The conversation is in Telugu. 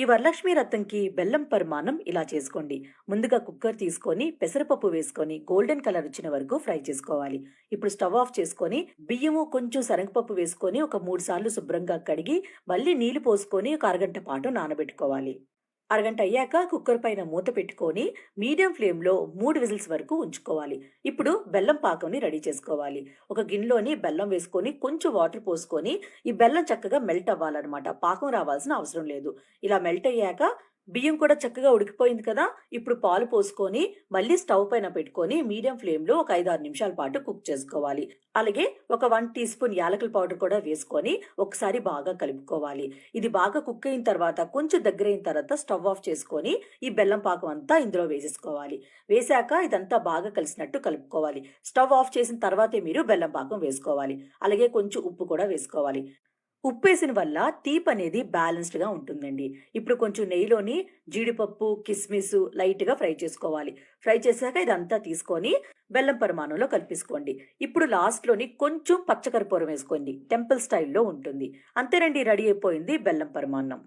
ఈ వరలక్ష్మి రథంకి బెల్లం పరిమాణం ఇలా చేసుకోండి. ముందుగా కుక్కర్ తీసుకొని పెసరపప్పు వేసుకొని గోల్డెన్ కలర్ వచ్చిన వరకు ఫ్రై చేసుకోవాలి. ఇప్పుడు స్టవ్ ఆఫ్ చేసుకొని బియ్యము కొంచెం శనగపప్పు వేసుకొని ఒక మూడు సార్లు శుభ్రంగా కడిగి మళ్ళీ నీళ్ళు పోసుకొని ఒక అరగంట పాటు నానబెట్టుకోవాలి. అరగంట అయ్యాక కుక్కర్ పైన మూత పెట్టుకొని మీడియం ఫ్లేమ్లో మూడు విజిల్స్ వరకు ఉంచుకోవాలి. ఇప్పుడు బెల్లం పాకంని రెడీ చేసుకోవాలి. ఒక గిన్నెలోని బెల్లం వేసుకొని కొంచెం వాటర్ పోసుకొని ఈ బెల్లం చక్కగా మెల్ట్ అవ్వాలన్నమాట. పాకం రావాల్సిన అవసరం లేదు. ఇలా మెల్ట్ అయ్యాక బియ్యం కూడా చక్కగా ఉడికిపోయింది కదా ఇప్పుడు పాలు పోసుకొని మళ్ళీ స్టవ్ పైన పెట్టుకొని మీడియం ఫ్లేమ్లో ఒక ఐదు ఆరు నిమిషాల పాటు కుక్ చేసుకోవాలి. అలాగే ఒక వన్ టీ స్పూన్ యాలకుల పౌడర్ కూడా వేసుకొని ఒకసారి బాగా కలుపుకోవాలి. ఇది బాగా కుక్ అయిన తర్వాత కొంచెం దగ్గర అయిన తర్వాత స్టవ్ ఆఫ్ చేసుకొని ఈ బెల్లం పాకం అంతా ఇందులో వేసేసుకోవాలి. వేసాక ఇదంతా బాగా కలిసినట్టు కలుపుకోవాలి. స్టవ్ ఆఫ్ చేసిన తర్వాతే మీరు బెల్లం పాకం వేసుకోవాలి. అలాగే కొంచెం ఉప్పు కూడా వేసుకోవాలి. ఉప్పేసిన వల్ల తీపి అనేది బ్యాలెన్స్డ్గా ఉంటుందండి. ఇప్పుడు కొంచెం నెయ్యిలోని జీడిపప్పు కిస్మిస్ లైట్గా ఫ్రై చేసుకోవాలి. ఫ్రై చేశాక ఇదంతా తీసుకొని బెల్లం పరిమాణంలో కలిపేసుకోండి. ఇప్పుడు లాస్ట్లోని కొంచెం పచ్చకర్పూరం వేసుకోండి. టెంపుల్ స్టైల్లో ఉంటుంది. అంతేనండి రెడీ అయిపోయింది బెల్లం పరిమాణం.